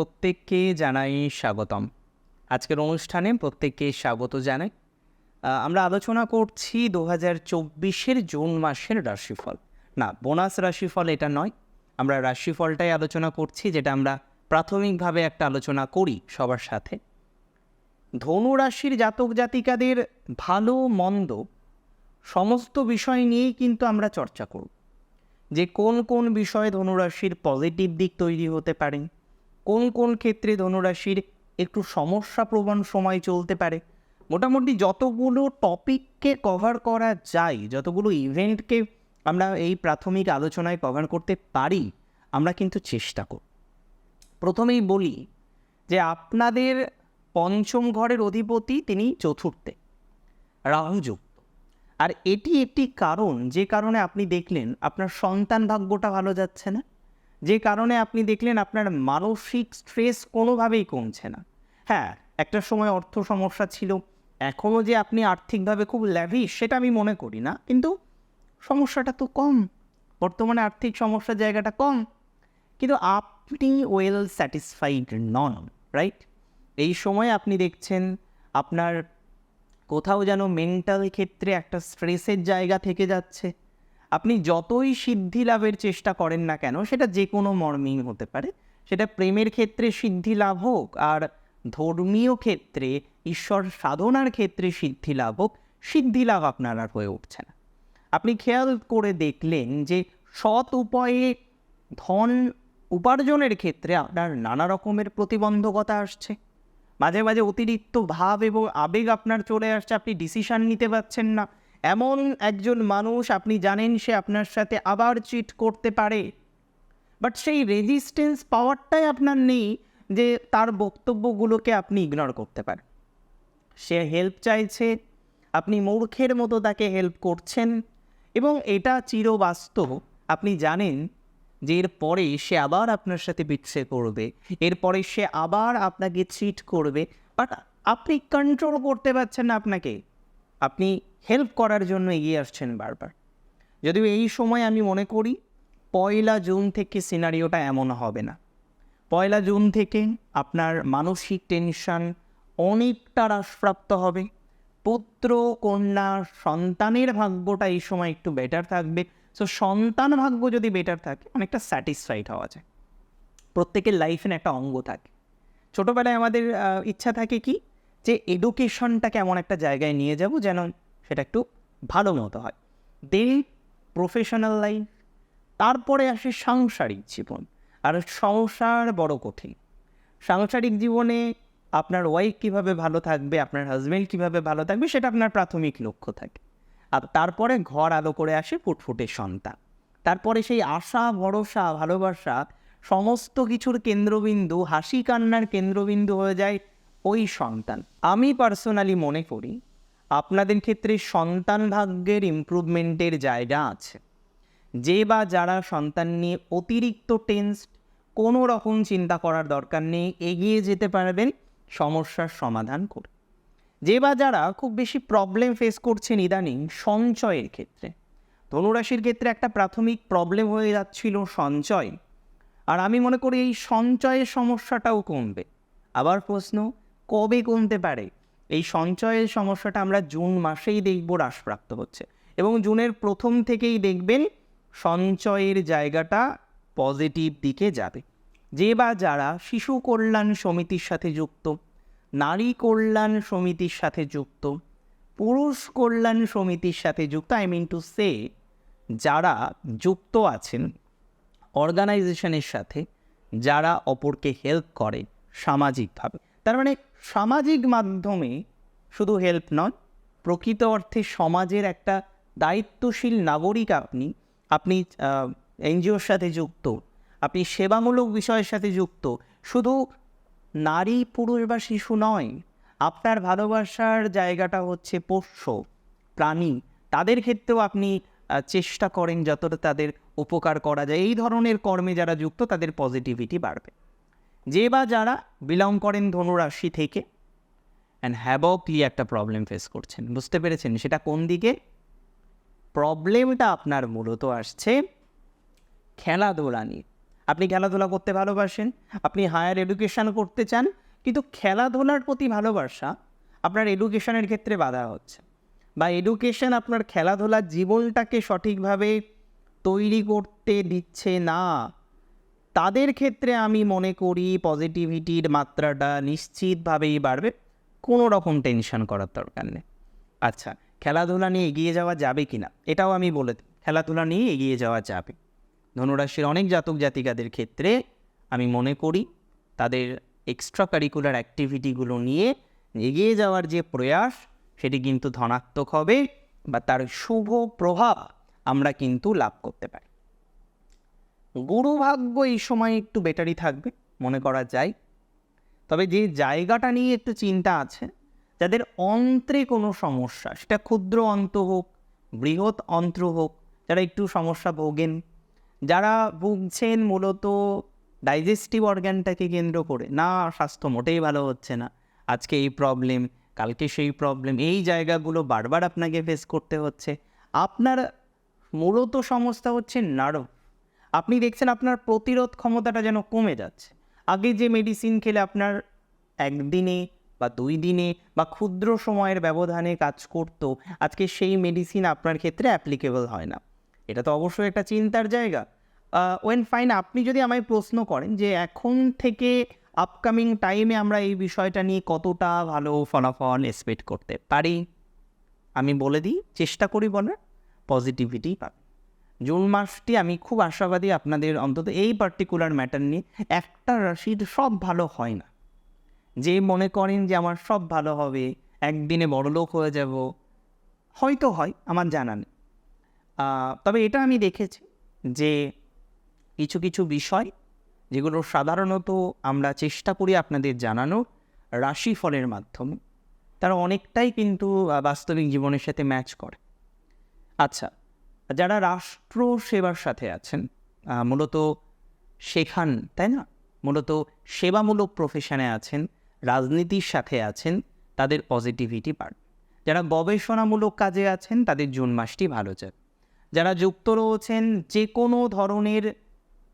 প্রত্যেককে জানাই স্বাগতম। আজকের অনুষ্ঠানে প্রত্যেককে স্বাগত জানাই। আমরা আলোচনা করছি দু হাজার চব্বিশের জুন মাসের রাশিফল। না, বোনাস রাশিফল এটা নয়। আমরা রাশিফলটাই আলোচনা করছি, যেটা আমরা প্রাথমিকভাবে একটা আলোচনা করি সবার সাথে। ধনু রাশির জাতক জাতিকাদের ভালো, মন্দ সমস্ত বিষয় নিয়েই কিন্তু আমরা চর্চা করব। যে কোন কোন বিষয়ে ধনুরাশির পজিটিভ দিক তৈরি হতে পারে কোন কোন ক্ষেত্রে ধনুরাশির একটু সমস্যাপ্রবণ সময় চলতে পারে? মোটামুটি যতগুলো টপিককে কভার করা যায়, যতগুলো ইভেন্টকে আমরা এই প্রাথমিক আলোচনায় কভার করতে পারি, আমরা কিন্তু চেষ্টা করব প্রথমেই বলি যে আপনাদের পঞ্চম ঘরের অধিপতি তিনি চতুর্থে, রাহুযুক্ত। আর এটি একটি কারণ, যে কারণে আপনি দেখলেন আপনার সন্তান ভাগ্যটা ভালো যাচ্ছে না। যে কারণে আপনি দেখলেন আপনার মানসিক স্ট্রেস কোনোভাবেই কমছে না। হ্যাঁ একটা সময় অর্থ সমস্যা ছিল এখনও যে আপনি আর্থিকভাবে খুব ল্যাভিশ সেটা আমি মনে করি না, কিন্তু সমস্যাটা তো কম, বর্তমানে আর্থিক সমস্যার জায়গাটা কম, কিন্তু আপনি ওয়েল স্যাটিসফাইড নন রাইট এই সময় আপনি দেখছেন আপনার কোথাও যেন মেন্টাল ক্ষেত্রে একটা স্ট্রেসের জায়গা থেকে যাচ্ছে। আপনি যতই সিদ্ধি লাভের চেষ্টা করেন না কেন, সেটা যে কোনো মর্মেই হতে পারে। সেটা প্রেমের ক্ষেত্রে সিদ্ধি লাভ হোক আর ধর্মীয় ক্ষেত্রে, ঈশ্বর সাধনার ক্ষেত্রে সিদ্ধি লাভ হোক, সিদ্ধি লাভ আপনার আর হয়ে উঠছে না। আপনি খেয়াল করে দেখলেন যে সৎ উপায়ে ধন উপার্জনের ক্ষেত্রে আপনার নানা রকমের প্রতিবন্ধকতা আসছে। মাঝে মাঝে অতিরিক্ত ভাব এবং আবেগ আপনার চলে আসছে, আপনি ডিসিশন নিতে পারছেন না। এমন একজন মানুষ আপনি জানেন, সে আপনার সাথে আবার চিট করতে পারে। বাট সেই রেজিস্ট্যান্স পাওয়ারটাই আপনার নেই যে তার বক্তব্যগুলোকে আপনি ইগনোর করতে পারেন। সে হেল্প চাইছে, আপনি মূর্খের মতো তাকে হেল্প করছেন এবং এটা চিরবাস্তব। আপনি জানেন যে এরপরে সে আবার আপনার সাথে বিচ্ছে করবে এরপরে সে আবার আপনাকে চিট করবে বাট আপনি কন্ট্রোল করতে পারছেন না আপনাকে। আপনি হেল্প করার জন্য এগিয়ে আসছেন বারবার। যদিও এই সময় আমি মনে করি, পয়লা জুন থেকে সিনারিওটা এমন হবে না। পয়লা জুন থেকে আপনার মানসিক টেনশন অনেকটা হ্রাসপ্রাপ্ত হবে। পুত্র, কন্যা, সন্তানের ভাগ্যটা এই সময় একটু বেটার থাকবে। সো সন্তান ভাগ্য যদি বেটার থাকে, অনেকটা স্যাটিসফাইড হওয়া যায়। প্রত্যেকের লাইফের একটা অঙ্গ থাকে। ছোটোবেলায় আমাদের ইচ্ছা থাকে কি? যে এডুকেশনটাকে এমন একটা জায়গায় নিয়ে যাব যেন সেটা একটু ভালো মতো হয়। দেন প্রফেশনাল লাইফ তারপরে আসে সাংসারিক জীবন। আর সংসার বড় কঠিন। সাংসারিক জীবনে আপনার ওয়াইফ কীভাবে ভালো থাকবে, আপনার হাজব্যান্ড কীভাবে ভালো থাকবে, সেটা আপনার প্রাথমিক লক্ষ্য থাকে। আর তারপরে ঘর আলো করে আসে ফুটফুটে সন্তান। তারপরে সেই আশা, ভরসা, ভালোবাসা, সমস্ত কিছুর কেন্দ্রবিন্দু, হাসি কান্নার কেন্দ্রবিন্দু হয়ে যায় ওই সন্তান। আমি পার্সোনালি মনে করি, আপনাদের ক্ষেত্রে সন্তান ভাগ্যের ইমপ্রুভমেন্টের জায়গা আছে। যে বা যারা সন্তান নিয়ে অতিরিক্ত টেন্সড কোনো রকম চিন্তা করার দরকার নেই, এগিয়ে যেতে পারবেন, সমস্যার সমাধান করে। যে বা যারা খুব বেশি প্রবলেম ফেস করছেন ইদানিং সঞ্চয়ের ক্ষেত্রে। ধনুরাশির ক্ষেত্রে একটা প্রাথমিক প্রবলেম হয়ে যাচ্ছিল সঞ্চয়। আর আমি মনে করি এই সঞ্চয়ের সমস্যাটাও কমবে। আবার প্রশ্ন কবে কমতে পারে? এই সঞ্চয়ের সমস্যাটা আমরা জুন মাসেই দেখব হ্রাসপ্রাপ্ত হচ্ছে। এবং জুনের প্রথম থেকেই দেখবেন সঞ্চয়ের জায়গাটা পজিটিভ দিকে যাবে। যে বা যারা শিশু কল্যাণ সমিতির সাথে যুক্ত, নারী কল্যাণ সমিতির সাথে যুক্ত, পুরুষ কল্যাণ সমিতির সাথে যুক্ত আই মিন টু সে যারা যুক্ত আছেন অর্গানাইজেশনের সাথে, যারা অপরকে হেল্প করে সামাজিকভাবে। তার মানে সামাজিক মাধ্যমে শুধু হেল্প নয় প্রকৃত অর্থে সমাজের একটা দায়িত্বশীল নাগরিক আপনি আপনি এনজিওর সাথে যুক্ত, আপনি সেবামূলক বিষয়ের সাথে যুক্ত, শুধু নারী, পুরুষ বা শিশু নয়, আপনার ভালোবাসার জায়গাটা হচ্ছে পোষ্য, প্রাণী, তাদের ক্ষেত্রেও আপনি চেষ্টা করেন যতটা তাদের উপকার করা যায়। এই ধরনের কর্মে যারা যুক্ত, তাদের পজিটিভিটি বাড়বে। যে বা যারা বিলং করেন ধনুরাশি থেকে অ্যান্ড হ্যাবকলি একটা প্রবলেম ফেস করছেন, বুঝতে পেরেছেন? সেটা কোন দিকে? প্রবলেমটা আপনার মূলত আসছে খেলাধুলা নিয়ে। আপনি খেলাধুলা করতে ভালোবাসেন, আপনি হায়ার এডুকেশন করতে চান, কিন্তু খেলাধুলার প্রতি ভালোবাসা আপনার এডুকেশনের ক্ষেত্রে বাধা হচ্ছে। বা এডুকেশন আপনার খেলাধুলার জীবনটাকে সঠিকভাবে তৈরি করতে দিচ্ছে না। তাদের ক্ষেত্রে আমি মনে করি পজিটিভিটির মাত্রাটা নিশ্চিতভাবেই বাড়বে। কোনো রকম টেনশন করার দরকার নেই। আচ্ছা খেলাধুলা নিয়ে এগিয়ে যাওয়া যাবে কি না এটাও আমি বলে দিই খেলাধুলা নিয়ে এগিয়ে যাওয়া যাবে। ধনুরাশির অনেক জাতক জাতিকাদের ক্ষেত্রে আমি মনে করি তাদের এক্সট্রা কারিকুলার অ্যাক্টিভিটিগুলো নিয়ে এগিয়ে যাওয়ার যে প্রয়াস, সেটি কিন্তু ধনাত্মক হবে বা তার শুভ প্রভাব আমরা কিন্তু লাভ করতে পারি। গুরু ভাগ্য এই সময় একটু বেটারই থাকবে, মনে করা যায়। তবে যে জায়গাটা নিয়ে একটু চিন্তা আছে, যাদের অন্ত্রে কোনো সমস্যা, সেটা ক্ষুদ্র অন্ত হোক, বৃহৎ অন্ত্র হোক, যারা একটু সমস্যা ভোগেন, যারা ভুগছেন মূলত ডাইজেস্টিভ অর্গ্যানটাকে কেন্দ্র করে, না, স্বাস্থ্য মোটেই ভালো হচ্ছে না, আজকে এই প্রবলেম কালকে সেই প্রবলেম এই জায়গাগুলো বারবার আপনাকে ফেস করতে হচ্ছে। আপনার মূলত সমস্যা হচ্ছে নার্ভ আপনি দেখছেন আপনার প্রতিরোধ ক্ষমতাটা যেন কমে যাচ্ছে। আগে যে মেডিসিন খেলে আপনার একদিনে বা দুই দিনে বা ক্ষুদ্র সময়ের ব্যবধানে কাজ করতো, আজকে সেই মেডিসিন আপনার ক্ষেত্রে অ্যাপ্লিকেবল হয় না। এটা তো অবশ্যই একটা চিন্তার জায়গা। ওয়েন ফাইন আপনি যদি আমায় প্রশ্ন করেন যে এখন থেকে আপকামিং টাইমে আমরা এই বিষয়টা নিয়ে কতটা ভালো ফলাফল এক্সপেক্ট করতে পারি? আমি বলে দিই, চেষ্টা করি বলার পজিটিভিটি পাবে। জুন মাসটি আমি খুব আশাবাদী আপনাদের অন্তত এই পার্টিকুলার ম্যাটার নিয়ে একটা রাশির সব ভালো হয় না। যে মনে করেন যে আমার সব ভালো হবে, একদিনে বড়লোক হয়ে যাব, হয়তো হয়, আমার জানা নেই। তবে এটা আমি দেখেছি যে কিছু কিছু বিষয় যেগুলো সাধারণত আমরা চেষ্টা করি আপনাদের জানানো রাশিফলের মাধ্যমে, তারা অনেকটাই কিন্তু বাস্তবিক জীবনের সাথে ম্যাচ করে। আচ্ছা যারা রাষ্ট্র সেবার সাথে আছেন মূলত শেখান, তাই না? মূলত সেবামূলক প্রফেশনে আছেন, রাজনীতির সাথে আছেন, তাদের পজিটিভিটি বাড়বে যারা গবেষণামূলক কাজে আছেন, তাদের জুন মাসটি ভালো যায় যারা যুক্ত রয়েছেন যে কোনো ধরনের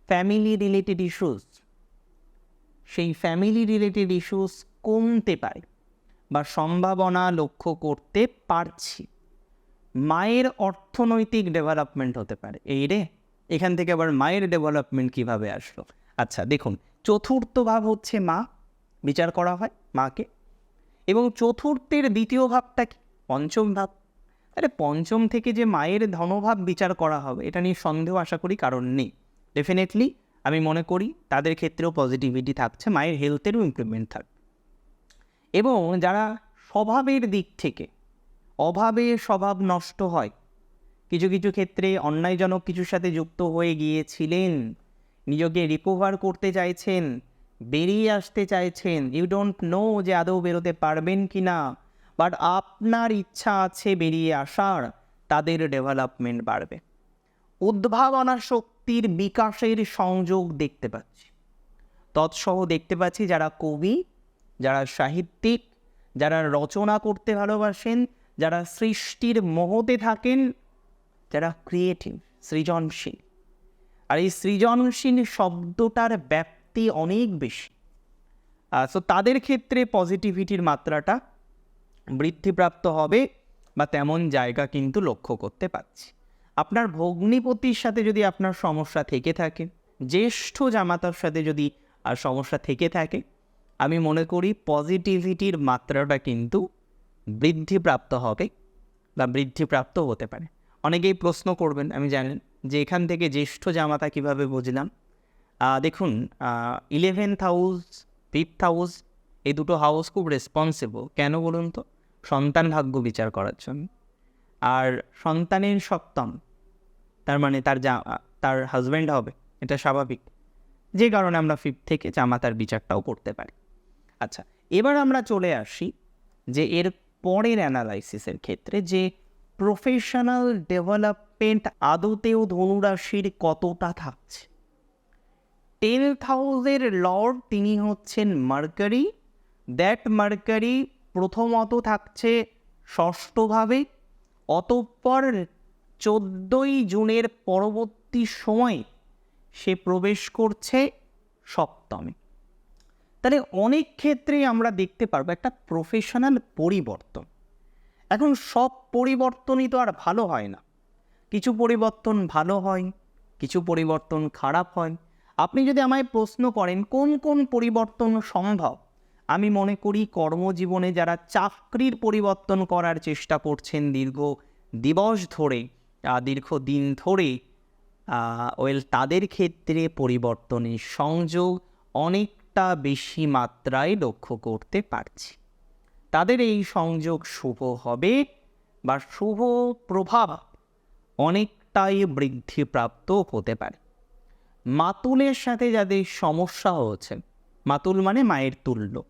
ফ্যামিলি রিলেটেড ইস্যুস সেই ফ্যামিলি রিলেটেড ইস্যুস কমতে পারে বা সম্ভাবনা লক্ষ্য করতে পারছি। মায়ের অর্থনৈতিক ডেভেলপমেন্ট হতে পারে। এই রে, এখান থেকে আবার মায়ের ডেভেলপমেন্ট কীভাবে আসলো? আচ্ছা দেখুন, চতুর্থ ভাব হচ্ছে মা, বিচার করা হয় মাকে। এবং চতুর্থের দ্বিতীয় ভাবটা কি? পঞ্চম ভাব। তাহলে পঞ্চম থেকে যে মায়ের ধনভাব বিচার করা হবে, এটা নিয়ে সন্দেহ আশা করি কারণ নেই। ডেফিনেটলি আমি মনে করি তাদের ক্ষেত্রেও পজিটিভিটি থাকছে, মায়ের হেলথেরও ইমপ্রুভমেন্ট থাকবে। এবং যারা স্বভাবের দিক থেকে অভাবে স্বভাব নষ্ট হয়। কিছু কিছু ক্ষেত্রে অন্যায়জনক কিছুর সাথে যুক্ত হয়ে গিয়েছিলেন। নিজেকে রিকভার করতে চাইছেন, বেরিয়ে আসতে চাইছেন। ইউ ডোন্ট নো যে আদৌ বেরোতে পারবেন কি না বাট আপনার ইচ্ছা আছে বেরিয়ে আসার, তাদের ডেভেলপমেন্ট বাড়বে। উদ্ভাবনা শক্তির বিকাশের সংযোগ দেখতে পাচ্ছি। তৎসহ দেখতে পাচ্ছি যারা কবি, যারা সাহিত্যিক, যারা রচনা করতে ভালোবাসেন যারা সৃষ্টির মোহতে থাকেন, যারা ক্রিয়েটিভ সৃজনশীল। আর এই সৃজনশীল শব্দটার ব্যাপ্তি অনেক বেশি। সো তাদের ক্ষেত্রে পজিটিভিটির মাত্রাটা বৃদ্ধিপ্রাপ্ত হবে বা তেমন জায়গা কিন্তু লক্ষ্য করতে পারছি। আপনার ভগ্নিপতির সাথে যদি আপনার সমস্যা থেকে থাকে, জ্যেষ্ঠ জামাতার সাথে যদি আর সমস্যা থেকে থাকে, আমি মনে করি পজিটিভিটির মাত্রাটা কিন্তু বৃদ্ধিপ্রাপ্ত হবে বা বৃদ্ধিপ্রাপ্ত হতে পারে। অনেকেই প্রশ্ন করবেন, আমি জানেন যে এখান থেকে জ্যেষ্ঠ জামাতা কীভাবে বুঝলাম? দেখুন ইলেভেন্থ হাউস ফিফথ হাউস এই দুটো হাউস খুব রেসপন্সিবল কেন বলুন তো? সন্তান ভাগ্য বিচার করার জন্য। আর সন্তানের সপ্তম, তার মানে তার যা, তার হাজব্যান্ড হবে, এটা স্বাভাবিক। যে কারণে আমরা ফিফথ থেকে জামাতার বিচারটাও করতে পারি। আচ্ছা এবার আমরা চলে আসি যে এর পরের অ্যানালাইসিসের ক্ষেত্রে যে প্রফেশনাল ডেভেলপমেন্ট আদতেও ধনুরাশির কতটা থাকছে? টেন্থ হাউসের লর্ড তিনি হচ্ছেন মার্কারি দ্যাট মার্কারি প্রথমত থাকছে ষষ্ঠভাবে, অতঃপর চোদ্দোই জুনের পরবর্তী সময় সে প্রবেশ করছে সপ্তমে। তাহলে অনেক ক্ষেত্রেই আমরা দেখতে পারব একটা প্রফেশনাল পরিবর্তন। এখন সব পরিবর্তনই তো আর ভালো হয় না। কিছু পরিবর্তন ভালো হয়, কিছু পরিবর্তন খারাপ হয়। আপনি যদি আমায় প্রশ্ন করেন, কোন কোন পরিবর্তন সম্ভব? আমি মনে করি কর্মজীবনে যারা চাকরির পরিবর্তন করার চেষ্টা করছেন দীর্ঘ দিবস ধরে দীর্ঘ দিন ধরে ওয়েল, তাদের ক্ষেত্রে পরিবর্তনের সংযোগ অনেকটা বেশি মাত্রায় লক্ষ্য করতে পারছি। তাদের এই সংযোগ শুভ হবে বা শুভ প্রভাব অনেকটাই বৃদ্ধিপ্রাপ্ত হতে পারে। মাতুলের সাথে যাদের সমস্যা হচ্ছে, মাতুল মানে মায়ের তুল্য।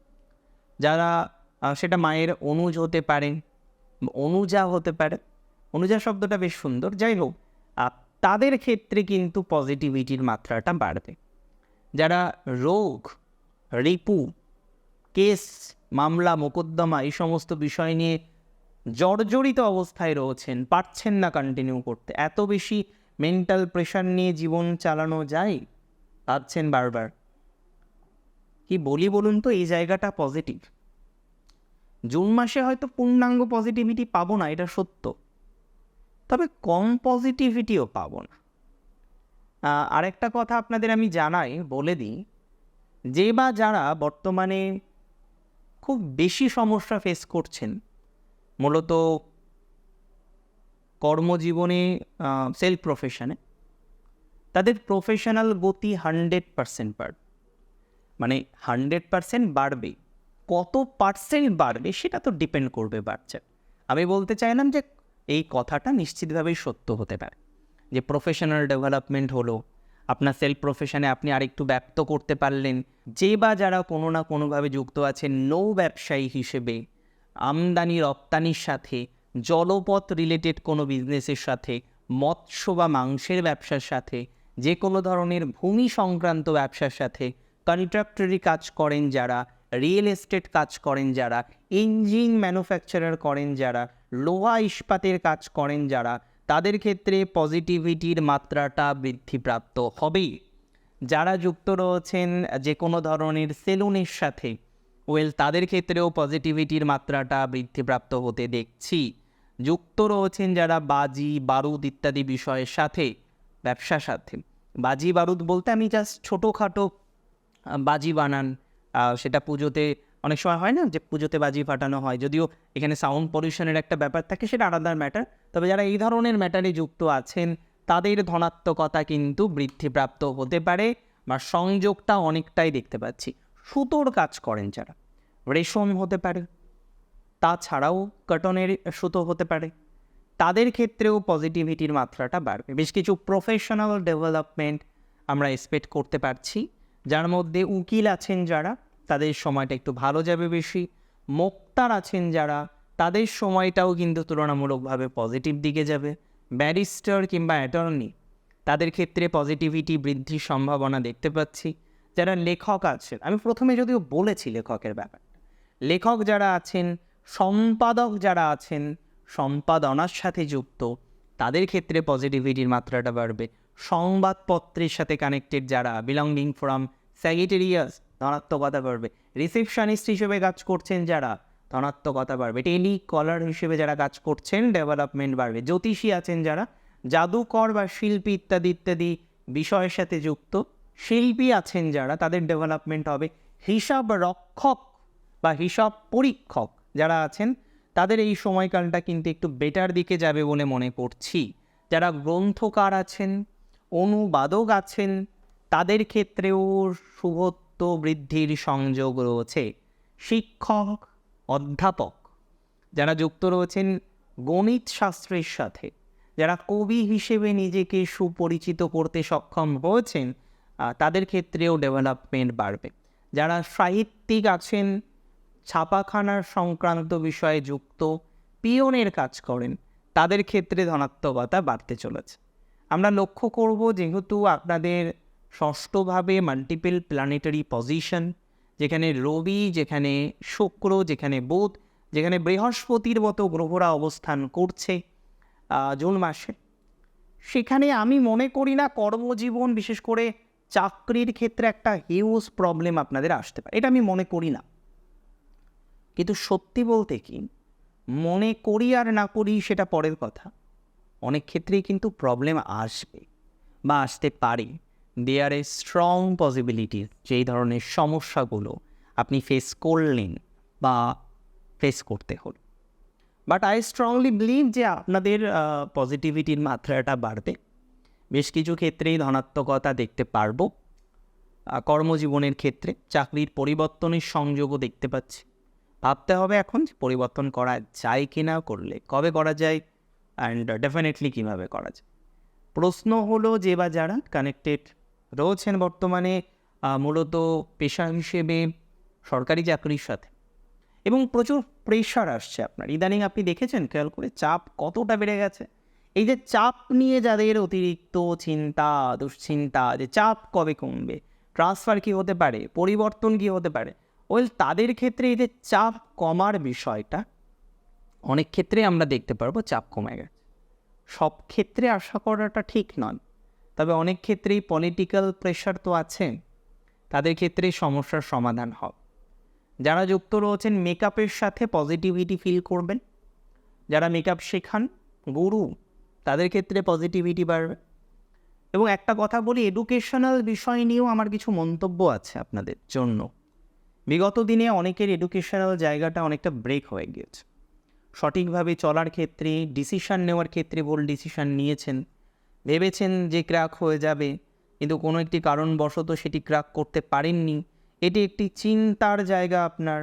যারা সেটা মায়ের অনুজ হতে পারে অনুজা হতে পারে। অনুজা শব্দটা বেশ সুন্দর। যাই হোক তাদের ক্ষেত্রে কিন্তু পজিটিভিটির মাত্রাটা বাড়বে। যারা রোগ রিপু, কেস, মামলা, মোকদ্দমা, এই সমস্ত বিষয় নিয়ে জর্জরিত অবস্থায় রয়েছেন। পারছেন না কন্টিনিউ করতে। এত বেশি মেন্টাল প্রেশার নিয়ে জীবন চালানো যায়? ভাবছেন বারবার। কি বলি বলুন তো, এই জায়গাটা পজিটিভ জুন মাসে হয়তো পূর্ণাঙ্গ পজিটিভিটি পাবো না, এটা সত্য। তবে কম পজিটিভিটিও পাবো না। আরেকটা কথা আপনাদের আমি জানাই, বলে দিই। যে বা যারা বর্তমানে খুব বেশি সমস্যা ফেস করছেন, মূলত কর্মজীবনে সেলফ প্রফেশনে তাদের প্রফেশনাল গতি হান্ড্রেড পারসেন্ট বাড়বে মানে হান্ড্রেড পারসেন্ট বাড়বে। কত পার্সেন্ট বাড়বে সেটা তো ডিপেন্ড করবে বাচ্চা আমি বলতে চাইলাম যে এই কথাটা নিশ্চিতভাবেই সত্য হতে পারে। যে প্রফেশনাল ডেভেলপমেন্ট হলো আপনার সেলফ প্রফেশনে আপনি আরেকটু ব্যক্ত করতে পারলেন। যে বা যারা কোনো না কোনোভাবে যুক্ত আছেন নৌ ব্যবসায়ী হিসেবে, আমদানি রপ্তানির সাথে, জলপথ রিলেটেড কোনো বিজনেসের সাথে, মৎস্য বা মাংসের ব্যবসার সাথে, যে কোনো ধরনের ভূমি সংক্রান্ত ব্যবসার সাথে কন্ট্রাক্টরি কাজ করেন যারা রিয়েল এস্টেট কাজ করেন যারা ইঞ্জিন ম্যানুফ্যাকচারার করেন যারা, লোহা ইস্পাতের কাজ করেন যারা তাদের ক্ষেত্রে পজিটিভিটির মাত্রাটা বৃদ্ধিপ্রাপ্ত হবেই। যারা যুক্ত রয়েছেন যে কোনো ধরনের সেলুনের সাথে ওয়েল তাদের ক্ষেত্রেও পজিটিভিটির মাত্রাটা বৃদ্ধিপ্রাপ্ত হতে দেখছি। যুক্ত রয়েছেন যারা বাজি, বারুদ ইত্যাদি বিষয়ের সাথে, ব্যবসার সাথে। বাজি, বারুদ বলতে আমি জাস্ট ছোটোখাটো বাজি বানান সেটা পুজোতে অনেক সময় হয় না যে পুজোতে বাজি ফাটানো হয়, যদিও এখানে সাউন্ড পলিউশনের একটা ব্যাপার থাকে, সেটা আলাদা ম্যাটার তবে যারা এই ধরনের ম্যাটারে যুক্ত আছেন, তাদের ধনাত্মকতা কিন্তু বৃদ্ধিপ্রাপ্ত হতে পারে বা সংযোগটা অনেকটাই দেখতে পাচ্ছি। সুতোর কাজ করেন যারা, রেশম হতে পারে, তাছাড়াও কটনের সুতো হতে পারে। তাদের ক্ষেত্রেও পজিটিভিটির মাত্রাটা বাড়বে। বেশ কিছু প্রফেশনাল ডেভেলপমেন্ট আমরা এক্সপেক্ট করতে পারছি, যার মধ্যে উকিল আছেন যারা তাদের সময়টা একটু ভালো যাবে বেশি। মোক্তার আছেন যারা, তাদের সময়টাও কিন্তু তুলনামূলকভাবে পজিটিভ দিকে যাবে। ব্যারিস্টার কিংবা অ্যাটর্নি তাদের ক্ষেত্রে পজিটিভিটি বৃদ্ধির সম্ভাবনা দেখতে পাচ্ছি। যারা লেখক আছেন, আমি প্রথমে যদিও বলেছি লেখকের ব্যাপারটা লেখক যারা আছেন, সম্পাদক যারা আছেন, সম্পাদনার সাথে যুক্ত, তাদের ক্ষেত্রে পজিটিভিটির মাত্রাটা বাড়বে। সংবাদপত্রের সাথে কানেক্টেড যারা বিলঙ্গিং ফ্রম স্যাগিটেরিয়াস ধনাত্মকতা বাড়বে। রিসেপশনিস্ট হিসেবে কাজ করছেন যারা, ধনাত্মকতা বাড়বে। টেলি কলার হিসেবে যারা কাজ করছেন ডেভেলপমেন্ট বাড়বে। জ্যোতিষী আছেন যারা, জাদুকর বা শিল্পী ইত্যাদি ইত্যাদি বিষয়ের সাথে যুক্ত। শিল্পী আছেন যারা, তাদের ডেভেলপমেন্ট হবে হিসাব রক্ষক বা হিসাব পরীক্ষক যারা আছেন, তাদের এই সময়কালটা কিন্তু একটু বেটার দিকে যাবে বলে মনে করছি। যারা গ্রন্থকার আছেন, অনুবাদক আছেন, তাদের ক্ষেত্রেও শুভত্ব বৃদ্ধির সংযোগ রয়েছে। শিক্ষক, অধ্যাপক, যারা যুক্ত রয়েছেন গণিত শাস্ত্রের সাথে, যারা কবি হিসেবে নিজেকে সুপরিচিত করতে সক্ষম হয়েছেন তাদের ক্ষেত্রেও ডেভেলপমেন্ট বাড়বে। যারা সাহিত্যিক আছেন, ছাপাখানার সংক্রান্ত বিষয়ে যুক্ত, পিয়নের কাজ করেন, তাদের ক্ষেত্রে ধনাত্মকতা বাড়তে চলেছে। আমরা লক্ষ্য করব যেহেতু আপনাদের ষষ্ঠভাবে মাল্টিপল প্ল্যানেটারি পজিশন যেখানে রবি, যেখানে শুক্র, যেখানে বুধ, যেখানে বৃহস্পতির মতো গ্রহরা অবস্থান করছে জুন মাসে। সেখানে আমি মনে করি না কর্মজীবন, বিশেষ করে চাকরির ক্ষেত্রে একটা হিউজ প্রবলেম আপনাদের আসতে পারে। এটা আমি মনে করি না। কিন্তু সত্যি বলতে কি, মনে করি আর না করি সেটা পরের কথা। অনেক ক্ষেত্রেই কিন্তু প্রবলেম আসবে বা আসতে পারে। দেয়ার এ স্ট্রং পসিবিলিটি যেই ধরনের সমস্যাগুলো আপনি ফেস করলেন বা ফেস করতে হলো। বাট আই স্ট্রংলি বিলিভ যে আপনাদের পজিটিভিটির মাত্রাটা বাড়বে। বেশ কিছু ক্ষেত্রেই ধনাত্মকতা দেখতে পারব। কর্মজীবনের ক্ষেত্রে চাকরির পরিবর্তনের সংযোগও দেখতে পাচ্ছি। ভাবতে হবে এখন যে পরিবর্তন করা যায় কি না করলে, কবে করা যায় অ্যান্ড ডেফিনেটলি কীভাবে করা যায়। প্রশ্ন হলো যে বা যারা কানেক্টেড রয়েছেন বর্তমানে মূলত পেশা হিসেবে সরকারি চাকরির সাথে। এবং প্রচুর প্রেশার আসছে আপনার। ইদানিং আপনি দেখেছেন, খেয়াল করে চাপ কতটা বেড়ে গেছে? এই যে চাপ নিয়ে যাদের অতিরিক্ত চিন্তা, দুশ্চিন্তা, যে চাপ কবে কমবে? ট্রান্সফার কী হতে পারে? পরিবর্তন কী হতে পারে? ওয়েল তাদের ক্ষেত্রে এই যে চাপ কমার বিষয়টা, অনেক ক্ষেত্রে আমরা দেখতে পারব চাপ কমে গেছে। সব ক্ষেত্রে আশা করাটা ঠিক নয়। তবে অনেক ক্ষেত্রেই পলিটিক্যাল প্রেশার তো আছে। তাদের ক্ষেত্রে সমস্যার সমাধান হবে। যারা যুক্ত রয়েছেন মেকআপের সাথে পজিটিভিটি ফিল করবেন। যারা মেকআপ শেখান গুরু তাদের ক্ষেত্রে পজিটিভিটি বাড়বে। এবং একটা কথা বলি এডুকেশনাল বিষয় নিয়েও আমার কিছু মন্তব্য আছে আপনাদের জন্য। বিগত দিনে অনেকের এডুকেশনাল জায়গাটা অনেকটা ব্রেক হয়ে গিয়েছে। সঠিকভাবে চলার ক্ষেত্রে ডিসিশন নেওয়ার ক্ষেত্রে ভুল ডিসিশন নিয়েছেন। ভেবেছেন যে ক্র্যাক হয়ে যাবে, কিন্তু কোনো একটি কারণবশত সেটি ক্র্যাক করতে পারেননি। এটি একটি চিন্তার জায়গা আপনার।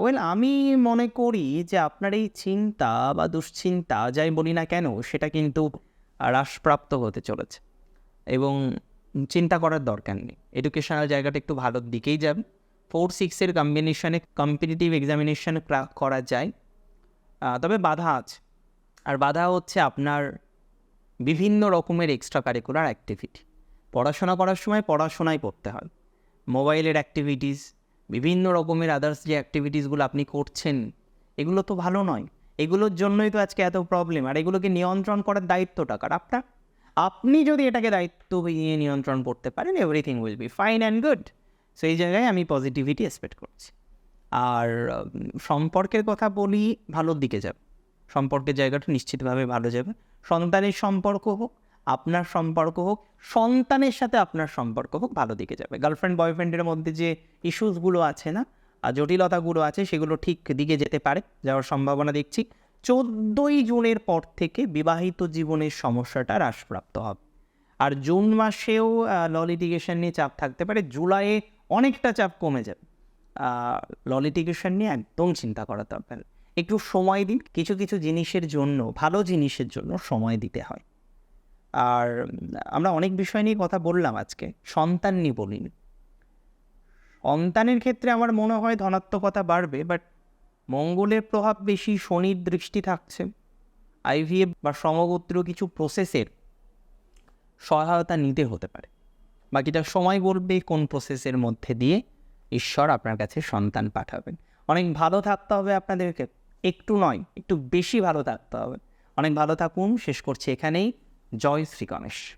ওয়েল, আমি মনে করি যে আপনার এই চিন্তা বা দুশ্চিন্তা, যাই বলি না কেন, সেটা কিন্তু হ্রাসপ্রাপ্ত হতে চলেছে এবং চিন্তা করার দরকার নেই। এডুকেশনাল জায়গাটা একটু ভালোর দিকেই যাবে ফোর সিক্সের কম্বিনেশনে কম্পিটিটিভ এক্সামিনেশনে ক্র্যাক করা যায়। তবে বাধা আছে। আর বাধা হচ্ছে আপনার বিভিন্ন রকমের এক্সট্রা কারিকুলার অ্যাক্টিভিটি পড়াশোনা করার সময় পড়াশোনায় পড়তে হয়। মোবাইলের অ্যাক্টিভিটিস বিভিন্ন রকমের আদার্স যে অ্যাক্টিভিটিসগুলো আপনি করছেন, এগুলো তো ভালো নয়। এগুলোর জন্যই তো আজকে এত প্রবলেম আর এগুলোকে নিয়ন্ত্রণ করার দায়িত্বটা কার? আপনার। আপনি যদি এটাকে দায়িত্ব নিয়ে নিয়ন্ত্রণ করতে পারেন everything will be fine and good so এই জায়গায় আমি পজিটিভিটি এক্সপেক্ট করছি। আর সম্পর্কের কথা বলি, ভালোর দিকে যাবে। সম্পর্কের জায়গাটা নিশ্চিতভাবে ভালো যাবে। সন্তানের সম্পর্ক হোক, আপনার সম্পর্ক হোক, সন্তানের সাথে আপনার সম্পর্ক হোক, ভালো দিকে যাবে। গার্লফ্রেন্ড বয়ফ্রেন্ডের মধ্যে যে ইস্যুসগুলো আছে না আর জটিলতাগুলো আছে, সেগুলো ঠিক দিকে যেতে পারে, যাওয়ার সম্ভাবনা দেখছি। চোদ্দোই জুনের পর থেকে বিবাহিত জীবনের সমস্যাটা হ্রাসপ্রাপ্ত হবে। আর জুন মাসেও ললিটিগেশন নিয়ে চাপ থাকতে পারে, জুলাইয়ে অনেকটা চাপ কমে যাবে। ললিটিগেশন নিয়ে একদম চিন্তা করা দরকার নেই। একটু সময় দিন, কিছু কিছু জিনিসের জন্য, ভালো জিনিসের জন্য সময় দিতে হয়। আর আমরা অনেক বিষয় নিয়ে কথা বললাম আজকে, সন্তান নিয়ে বলিনি। সন্তানের ক্ষেত্রে আমার মনে হয় ধনাত্মকতা বাড়বে বাট মঙ্গলের প্রভাব বেশি, শনির দৃষ্টি থাকছে আইভিএফ বা সমগোত্র কিছু প্রসেসের সহায়তা নিতে হতে পারে। বাকিটা সময় বলবে কোন প্রসেসের মধ্যে দিয়ে ঈশ্বর আপনার কাছে সন্তান পাঠাবেন। অনেক ভালো থাকতে হবে আপনাদেরকে। একটু নয়, একটু বেশি ভালো থাকতে হবে। অনেক ভালো থাকুন, শেষ করছি এখানেই। জয় শ্রী গণেশ।